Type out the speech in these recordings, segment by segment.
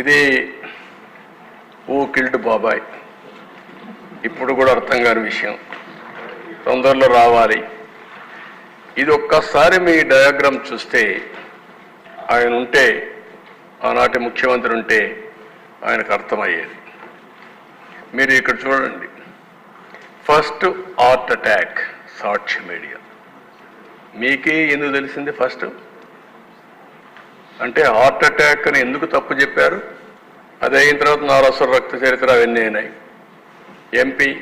ఇది ఊ కిల్డ్ బాబాయ్ ఇప్పుడు కూడా అర్థం కాని విషయం. తొందరలో రావాలి. ఇది ఒక్కసారి మీ డయాగ్రామ్ చూస్తే ఆయన ఉంటే ఆనాటి ముఖ్యమంత్రి ఉంటే ఆయనకు అర్థమయ్యేది. మీరు ఇక్కడ చూడండి. First heart attack Sakshi Media. మీకే ఎందుకు తెలిసింది ఫస్ట్ అంటే హార్ట్ అటాక్ అని ఎందుకు తప్పు చెప్పారు? అది అయిన తర్వాత నారసర రక్త చరిత్ర అవన్నీ అయినాయి. ఎంపీ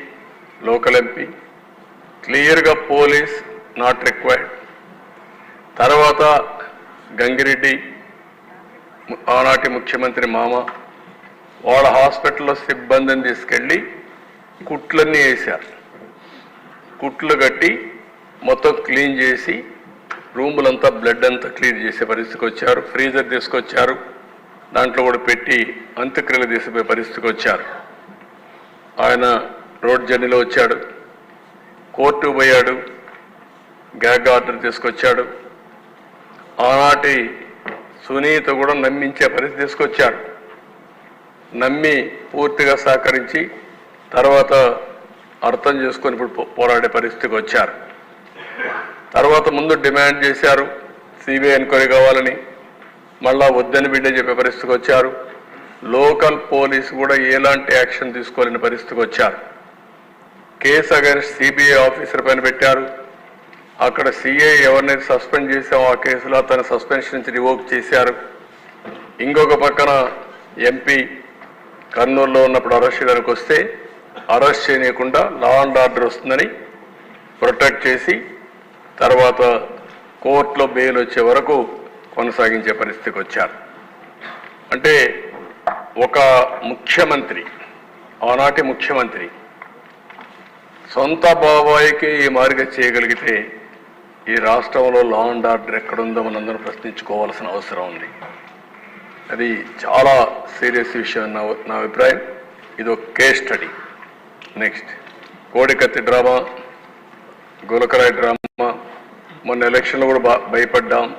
లోకల్ ఎంపీ క్లియర్గా పోలీస్ నాట్ రిక్వైర్డ్ తర్వాత గంగిరెడ్డి ఆనాటి ముఖ్యమంత్రి మామ వాళ్ళ హాస్పిటల్లో సిబ్బందిని తీసుకెళ్ళి కుట్లన్నీ వేశారు. కుట్లు కట్టి మొత్తం క్లీన్ చేసి రూములంతా బ్లడ్ అంతా క్లీన్ చేసే పరిస్థితికి వచ్చారు. ఫ్రీజర్ తీసుకొచ్చారు. దాంట్లో కూడా పెట్టి అంత్యక్రియలు తీసిపోయే పరిస్థితికి వచ్చారు. ఆయన రోడ్ జర్నీలో వచ్చాడు. కోర్టు పోయాడు. గ్యాగ్ ఆర్డర్ తీసుకొచ్చాడు. ఆనాటి సునీత కూడా నమ్మించే పరిస్థితి తీసుకొచ్చారు. నమ్మి పూర్తిగా సహకరించి తర్వాత అర్థం చేసుకొని ఇప్పుడు పో- పోరాడే పరిస్థితికి వచ్చారు. తర్వాత ముందు డిమాండ్ చేశారు. సిబిఐ ఎంక్వైరీ కావాలని. మళ్ళా వద్దని బిడ్డ చెప్పే పరిస్థితికి వచ్చారు. లోకల్ పోలీస్ కూడా ఎలాంటి యాక్షన్ తీసుకోలేని పరిస్థితికి వచ్చారు. కేసు అగైన్స్ సిబిఐ ఆఫీసర్ పైన పెట్టారు. అక్కడ సిఐ ఎవరినైతే సస్పెండ్ చేశామో ఆ కేసులో అతను సస్పెన్షన్ నుంచి రివోక్ చేశారు. ఇంకొక పక్కన ఎంపీ కర్నూలులో ఉన్నప్పుడు అరెస్ట్ చేయడానికి వస్తే అరెస్ట్ చేయనీయకుండా లా అండ్ ఆర్డర్ వస్తుందని ప్రొటెక్ట్ చేసి తర్వాత కోర్టులో బెయిల్ వచ్చే వరకు కొనసాగించే పరిస్థితికి వచ్చారు. అంటే ఒక ముఖ్యమంత్రి ఆనాటి ముఖ్యమంత్రి సొంత బాబాయికి ఈ మార్గ చేయగలిగితే ఈ రాష్ట్రంలో లా అండ్ ఆర్డర్ ఎక్కడుందో మనందరం ప్రశ్నించుకోవాల్సిన అవసరం ఉంది. అది చాలా సీరియస్ విషయం నా నా అభిప్రాయం. ఇది ఒక కేస్ స్టడీ. నెక్స్ట్. కోడికత్తి డ్రామా గులకరాయి డ్రామా. మొన్న ఎలక్షన్లో కూడా భయపడ్డాం.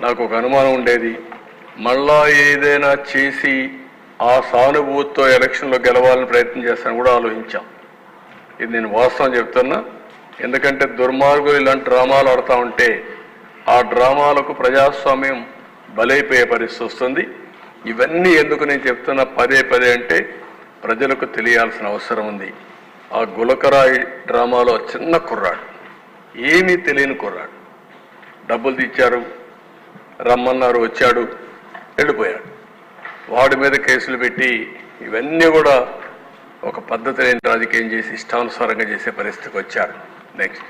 నాకు ఒక అనుమానం ఉండేది. మళ్ళా ఏదైనా చేసి ఆ సానుభూతితో ఎలక్షన్లో గెలవాలని ప్రయత్నం చేస్తాను కూడా ఆలోచించాం. ఇది నేను వాస్తవం చెప్తున్నా. ఎందుకంటే దుర్మార్గులు ఇలాంటి డ్రామాలు ఆడుతూ ఉంటే ఆ డ్రామాలకు ప్రజాస్వామ్యం బలైపోయే పరిస్థితి వస్తుంది. ఇవన్నీ ఎందుకు నేను చెప్తున్నా పదే పదే అంటే ప్రజలకు తెలియాల్సిన అవసరం ఉంది. ఆ గులకరాయి డ్రామాలో చిన్న కుర్రాడు. ఏమీ తెలియని కుర్రాడు. డబ్బులు తెచ్చారు రమ్మన్నారు వచ్చాడు వెళ్ళిపోయాడు. వాడి మీద కేసులు పెట్టి ఇవన్నీ కూడా ఒక పద్ధతి లేని రాజకీయం చేసి ఇష్టానుసారంగా చేసే పరిస్థితికి వచ్చారు. నెక్స్ట్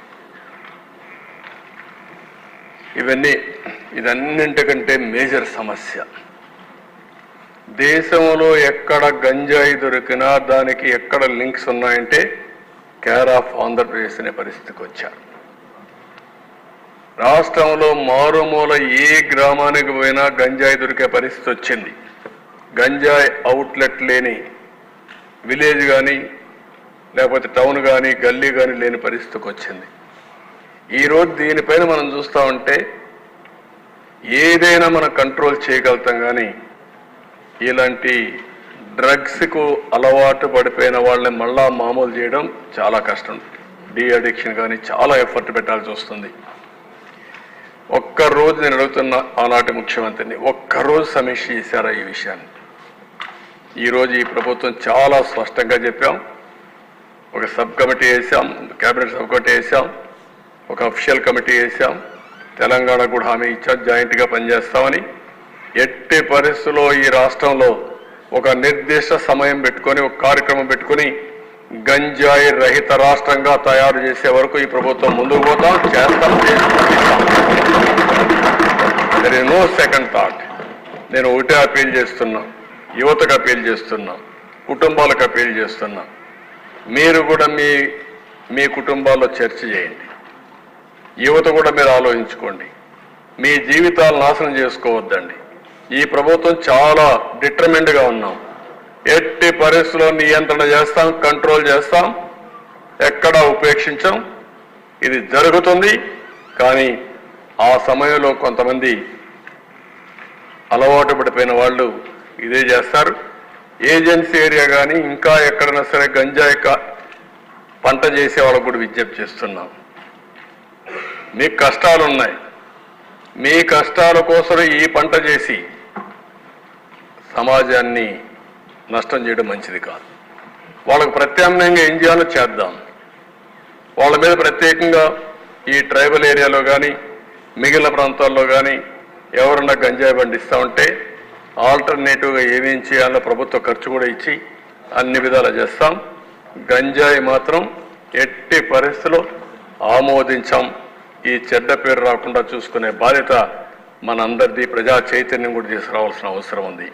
ఇవన్నీ ఇదన్నింటికంటే మేజర్ సమస్య. దేశంలో ఎక్కడ గంజాయి దొరికినా దానికి ఎక్కడ లింక్స్ ఉన్నాయంటే కేర్ ఆఫ్ ఆంధ్రప్రదేశ్ అనే పరిస్థితికి వచ్చారు. రాష్ట్రంలో మారుమూల ఏ గ్రామానికి పోయినా గంజాయి దొరికే పరిస్థితి వచ్చింది. గంజాయి అవుట్లెట్ లేని విలేజ్ కానీ లేకపోతే టౌన్ కానీ గల్లీ కానీ లేని పరిస్థితికి వచ్చింది. ఈరోజు దీనిపైన మనం చూస్తూ ఉంటే ఏదైనా మనం కంట్రోల్ చేయగలుగుతాం కానీ ఇలాంటి డ్రగ్స్కు అలవాటు పడిపోయిన వాళ్ళని మళ్ళా మామూలు చేయడం చాలా కష్టం. డీ అడిక్షన్ కానీ చాలా ఎఫర్ట్ పెట్టాల్సి వస్తుంది. ఒక్కరోజు నేను అడుగుతున్న ఆనాటి ముఖ్యమంత్రిని ఒక్కరోజు సమీక్ష చేశారా ఈ విషయాన్ని? ఈరోజు ఈ ప్రభుత్వం చాలా స్పష్టంగా చెప్పాం. ఒక సబ్ కమిటీ వేసాం కేబినెట్ సబ్ కమిటీ వేసాం ఒక అఫిషియల్ కమిటీ వేసాం తెలంగాణ కూడా హామీ ఇచ్చాం జాయింట్గా పనిచేస్తామని. ఎట్టి పరిస్థితుల్లో ఈ రాష్ట్రంలో ఒక నిర్దిష్ట సమయం పెట్టుకొని ఒక కార్యక్రమం పెట్టుకొని గంజాయి రహిత రాష్ట్రంగా తయారు చేసే వరకు ఈ ప్రభుత్వం ముందుకు పోతాం చేస్తాం. There is no second thought నేను ఒకటే అపీల్ చేస్తున్నా. యువతకు అపీల్ చేస్తున్నా. కుటుంబాలకు అపీల్ చేస్తున్నా. మీరు కూడా మీ మీ కుటుంబాల్లో చర్చ చేయండి. యువత కూడా మీరు ఆలోచించుకోండి. మీ జీవితాలు నాశనం చేసుకోవద్దండి. ఈ ప్రభుత్వం చాలా డిటర్మెంట్గా ఉన్నాం. ఎట్టి పరిస్థితుల్లో నియంత్రణ చేస్తాం కంట్రోల్ చేస్తాం ఎక్కడా ఉపేక్షించాం. ఇది జరుగుతుంది. కానీ ఆ సమయంలో కొంతమంది అలవాటు పడిపోయిన వాళ్ళు ఇదే చేస్తారు. ఏజెన్సీ ఏరియా కానీ ఇంకా ఎక్కడైనా సరే గంజాయి పంట చేసే వాళ్ళకు కూడా విజ్ఞప్తి చేస్తున్నాం. మీకు కష్టాలు ఉన్నాయి మీ కష్టాల కోసం ఈ పంట చేసి సమాజాన్ని నష్టం చేయడం మంచిది కాదు. వాళ్ళకు ప్రత్యామ్నాయంగా ఏం చేయాలో చేద్దాం. వాళ్ళ మీద ప్రత్యేకంగా ఈ ట్రైబల్ ఏరియాలో కానీ మిగిలిన ప్రాంతాల్లో కానీ ఎవరన్నా గంజాయి పండిస్తా ఉంటే ఆల్టర్నేటివ్గా ఏమేం చేయాలో ప్రభుత్వ ఖర్చు కూడా ఇచ్చి అన్ని విధాలు చేస్తాం. గంజాయి మాత్రం ఎట్టి పరిస్థితిలో ఆమోదించాం. ఈ చెడ్డ పేరు రాకుండా చూసుకునే బాధ్యత మనందరిది. ప్రజా చైతన్యం కూడా తీసుకురావాల్సిన అవసరం ఉంది.